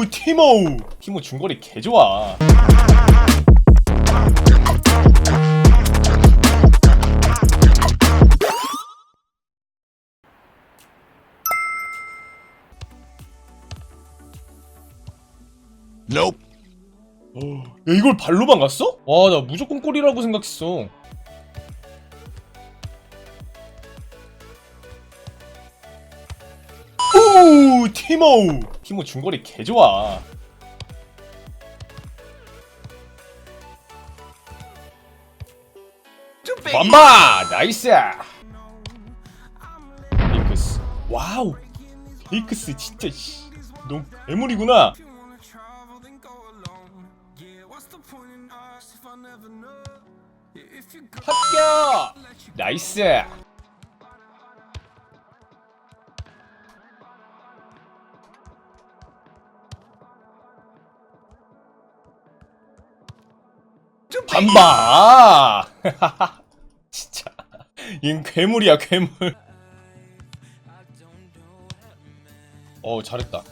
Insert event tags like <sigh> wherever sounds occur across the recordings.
오 티모 티모 중거리 개 좋아 Nope. 야 이걸 발로만 갔어? 와 나 무조건 골이라고 생각했어 오 티모 티모 중거리 개 좋아. 완마! 나이스! 링크스. 와우! 링크스 진짜 씨 너 괴물이구나. 합격! 나이스 반바! <laughs> 진짜. 얜 괴물이야 괴물. 어 잘했다.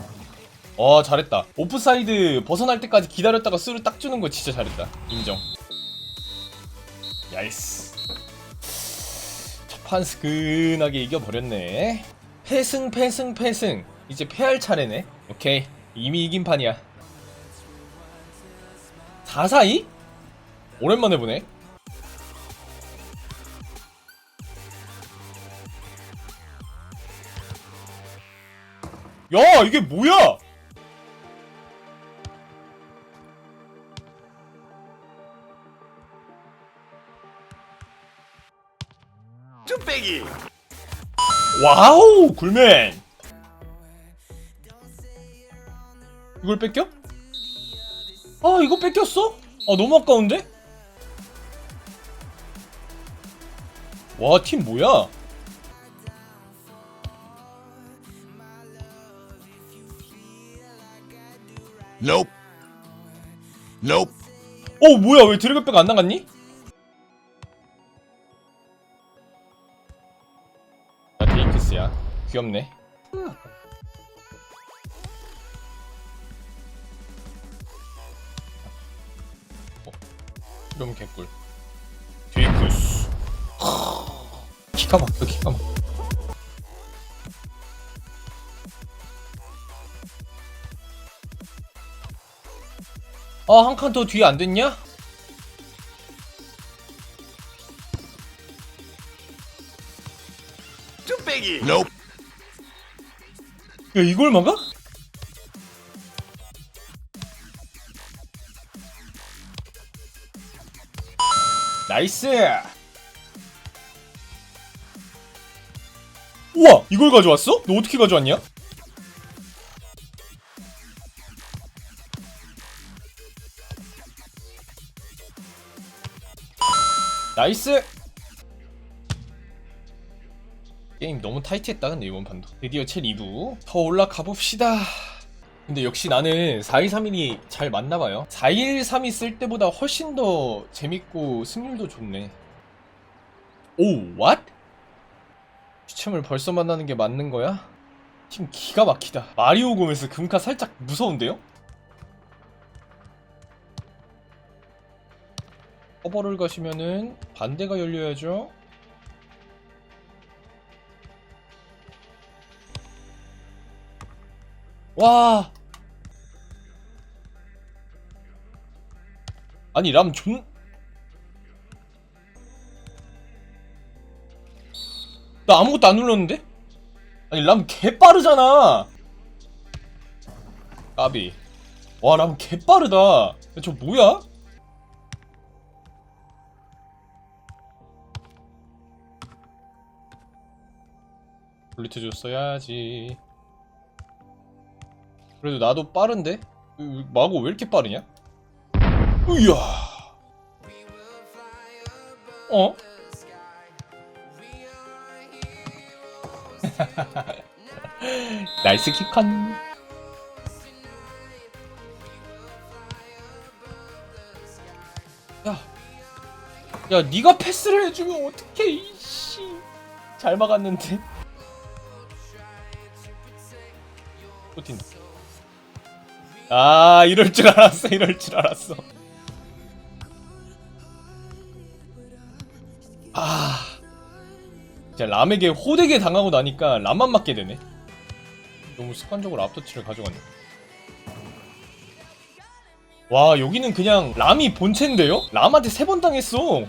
어 잘했다. 오프사이드 벗어날 때까지 기다렸다가 수를 딱 주는 거 진짜 잘했다. 인정. 야이스. 첫판 스근하게 이겨버렸네. 패승 패승 패승. 이제 패할 차례네. 오케이. 이미 이긴 판이야. 4-4-2? 오랜만에 보네 야 이게 뭐야 쭈빼기. 와우 굴맨 이걸 뺏겨? 아 이거 뺏겼어? 아 너무 아까운데? 와 팀 뭐야? Nope. Nope. 어 뭐야 왜 드래곤백 안 나갔니? 나 데이크스야 귀엽네 어, 이러면 개꿀 기가 막혀 기가 막혀 아 한 칸 더 뒤에 안 됐냐? 쭈빼기. Nope. 야 이걸 막아? 나이스! 우와! 이걸 가져왔어? 너 어떻게 가져왔냐? 나이스! 게임 너무 타이트했다 근데 이번 판도 드디어 첼 2부 더 올라가 봅시다 근데 역시 나는 4-2-3-1이 잘 맞나봐요 4-1-3이 쓸 때보다 훨씬 더 재밌고 승률도 좋네 오 what? 추첨을 벌써 만나는 게 맞는 거야? 팀 기가 막히다 마리오 곰에서 금카 살짝 무서운데요? 커버를 가시면은 반대가 열려야죠 와. 아니 람 존. 나 아무것도 안 눌렀는데? 아니 람 개 빠르잖아. 까비. 와람 개 빠르다. 야, 저 뭐야? 블리트 줬어야지. 그래도 나도 빠른데? 으, 마고 왜 이렇게 빠르냐? 으야. 어? <laughs> 나이스 킥한. 야. 야, 네가 패스를 해주면 어떡해, 이씨. 잘 막았는데. 또 튄다. 아 이럴 줄 알았어 이럴 줄 알았어 진짜 람에게 호되게 당하고 나니까 람만 맞게 되네. 너무 습관적으로 앞터치를 가져갔네. 와 여기는 그냥 람이 본체인데요? 람한테 세 번 당했어.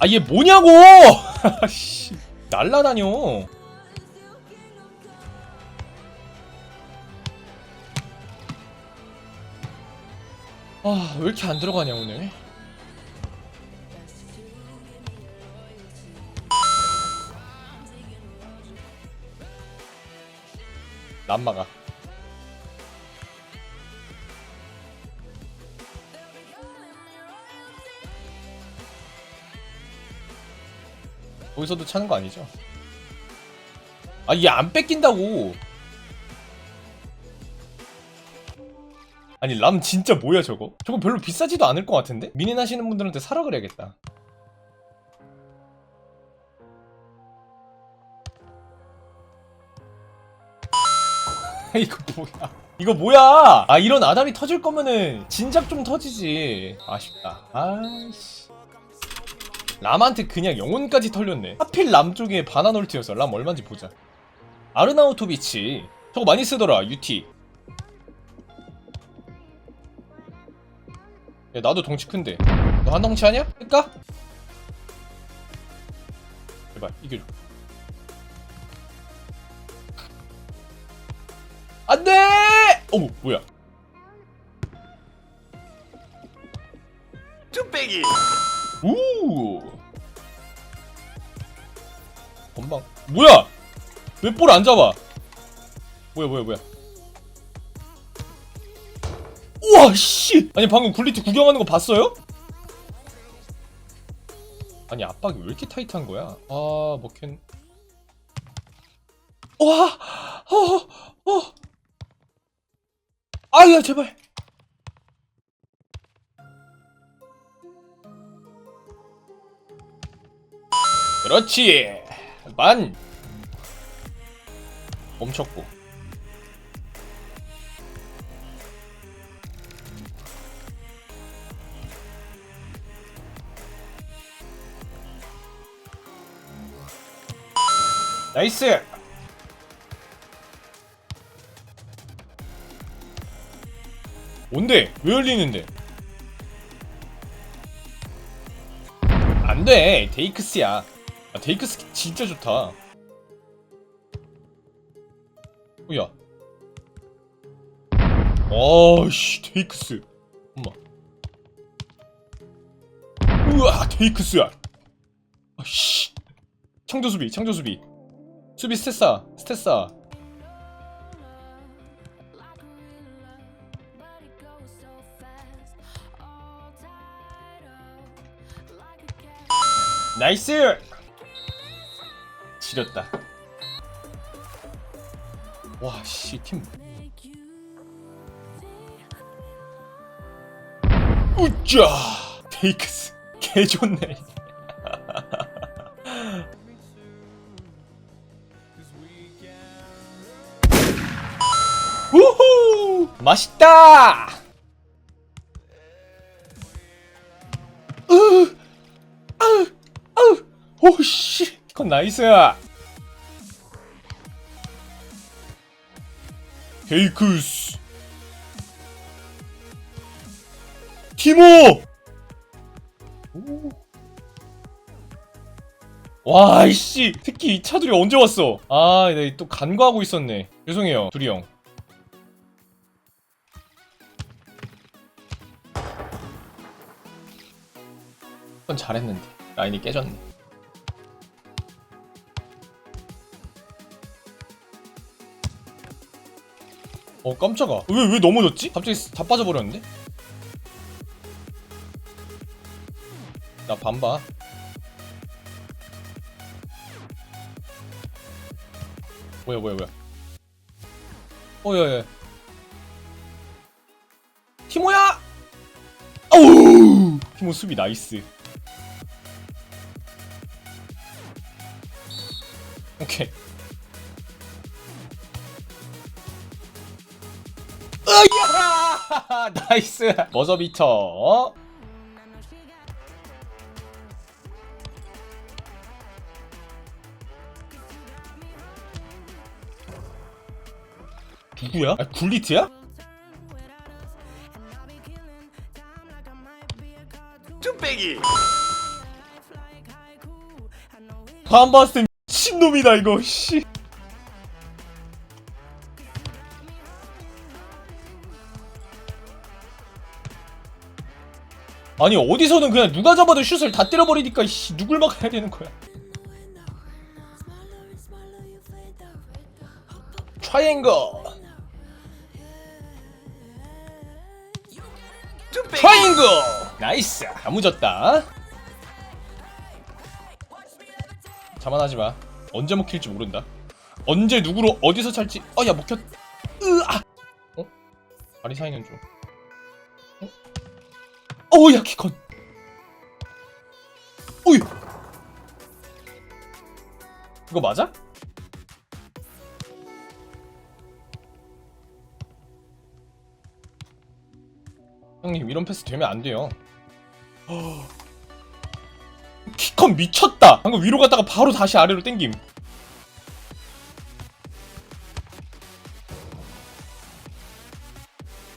아 얘 뭐냐고! <laughs> 씨 날라다녀 아 왜 이렇게 안 들어가냐 오늘 람마가 거기서도 차는 거 아니죠? 아, 얘 안 뺏긴다고. 아니, 람 진짜 뭐야, 저거? 저거 별로 비싸지도 않을 것 같은데? 민인 하시는 분들한테 사라 그래야겠다. <laughs> 이거 뭐야? 이거 뭐야? 아, 이런 아다리 터질 거면은 진작 좀 터지지. 아쉽다. 아이씨. 람한테 그냥 영혼까지 털렸네. 하필 람 쪽에 바나놀트여서 람 얼마인지 보자. 아르나우토비치. 저거 많이 쓰더라, UT. 야, 나도 덩치 큰데. 너 한 덩치 하냐? 할까? 제발, 이겨줘. 안 돼! 어머, 뭐야. 뚝배기 우! 건방. 뭐야! 왜 볼 안 잡아? 뭐야, 뭐야, 뭐야. 와, 씨! 아니, 방금 굴리트 구경하는 거 봤어요? 아니, 압박이 왜 이렇게 타이트한 거야? 아, 먹혔. 와! 어, 어! 아야, 제발! 그렇지 만 멈췄고 나이스 뭔데 왜 열리는데 안돼 데이크스야 아, 데이크스 진짜 좋다. 뭐야? 어씨 데이크스. 엄마. 우와 데이크스야. 아씨. 창조 수비 창조 수비. 수비 스테사 스테사. 나이스. 지렸다. 와, 씨, 팀. 우짜! 테이크스. 개 좋네. 우후! 맛있다! 으! 아으! 아으! 오씨! 그건 나이스야! 헤이크스! 티모! 오. 와, 이씨! 특히 이 차들이 언제 왔어? 아, 내가 또 간과하고 있었네. 죄송해요, 두리 형. 건 잘했는데. 라인이 깨졌네. 어 깜짝아 왜왜 넘어졌지? 갑자기 다 빠져버렸는데? 나 반바 뭐야 뭐야 뭐야 어야야 티모야 어우 티모 수비 나이스 오케이. 으야! <laughs> 나이스. 버저비터. 누구야? 아, 굴리트야? 땐 미친 놈이다 이거 씨. 아니 어디서는 그냥 누가 잡아도 슛을 다 때려버리니까 씨 누굴 막아야 되는 거야? 트라이앵글 뚝배기 트라이앵글 나이스. 야무졌다. 자만하지 마 언제 먹힐지 모른다. 언제 누구로 어디서 찰지? 어 야 먹혔. 으아! 어? 다리 사이는 좀 어? 어야 키컨 오이! 이거 맞아? 형님 이런 패스 되면 안 돼요 키컨 미쳤다. 방금 위로 갔다가 바로 다시 아래로 땡김.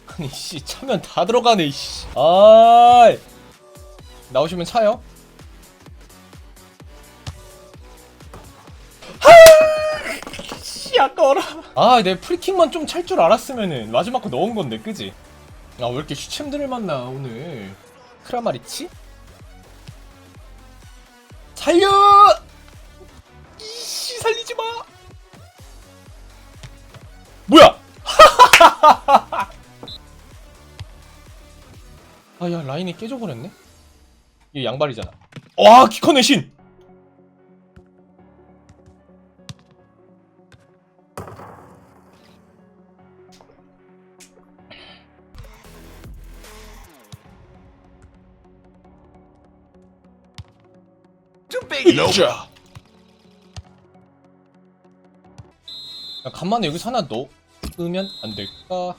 아니 씨 차면 다 들어가네 씨. 아 나오시면 차요. 아까워라. 아내 프리킥만 좀 찰 줄 알았으면은 마지막 거 넣은 건데 그지? 아 왜 이렇게 슈챔들을 만나 오늘? 크라마리치? 살려! 이씨 살리지 마. 뭐야? <laughs> 아야 라인이 깨져버렸네. 이게 양발이잖아. 와 키컨의 신. 뚝배기 자. 야, 간만에 여기서 하나 넣으면 안 될까?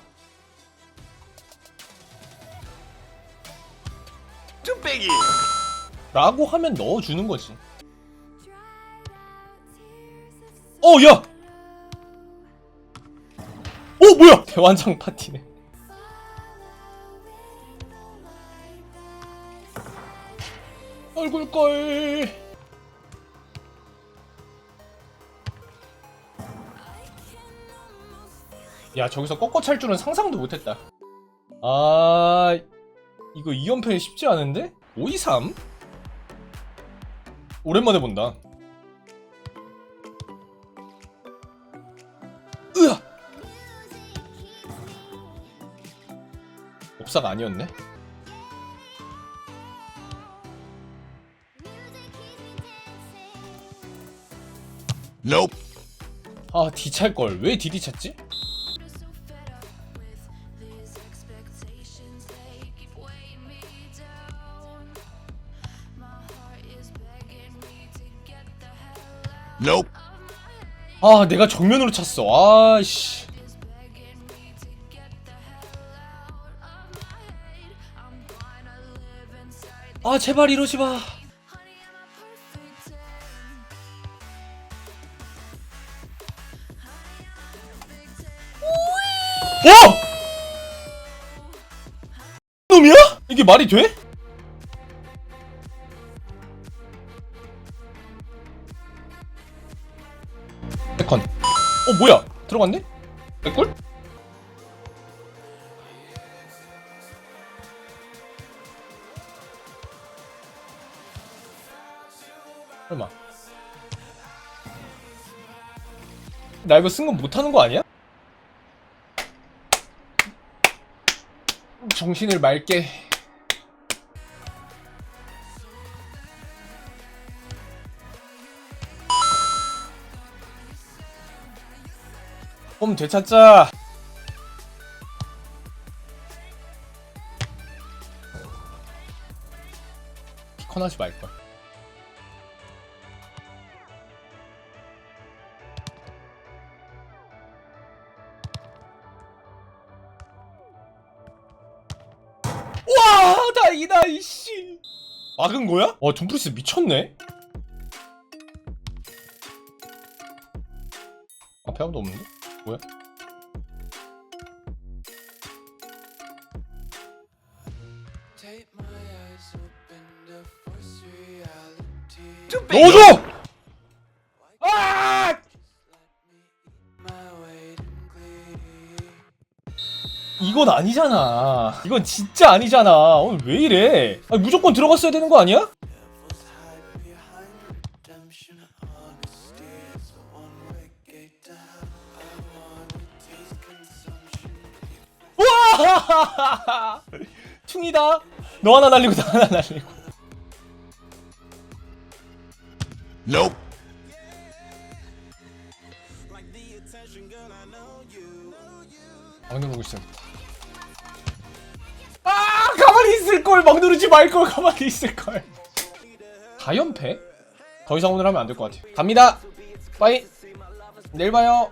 뚝배기 라고 하면 넣어주는 거지. 어, 야! 어, 뭐야! <laughs> 대환장 파티네. 얼굴걸. 야, 저기서 꺾어 찰 줄은 상상도 못했다. 아, 이거 2연패 쉽지 않은데? 5, 2, 3? 오랜만에 본다. 으아! 옵사가 아니었네? Nope 아, D 찰걸. 왜 DD 찼지? 아, 내가 정면으로 찼어. 아씨. 아, 제발 이러지 마. 어! 놈이야? 이게 말이 돼? 들어갔네? 백골? 설마. 나 이거 승급 못하는 거 아니야? 정신을 맑게. 홈 되찾자 피커나지 말걸 와 다이다 이씨 막은 거야? 와 둠프리스 미쳤네 아 배합도 없는데? 뭐야? 넣어줘! 아! 이건 아니잖아. 이건 진짜 아니잖아. 오늘 왜 이래? 아니, 무조건 들어갔어야 되는 거 아니야? <laughs> 충이다. 너 하나 날리고 나 하나 날리고. Nope. 막 누르고 있어야겠다. 아 가만히 있을 걸. 막 누르지 말 걸. 가만히 있을 걸. 다연패? 더 이상 오늘 하면 안 될 것 같아. 갑니다. 빠이. 내일 봐요.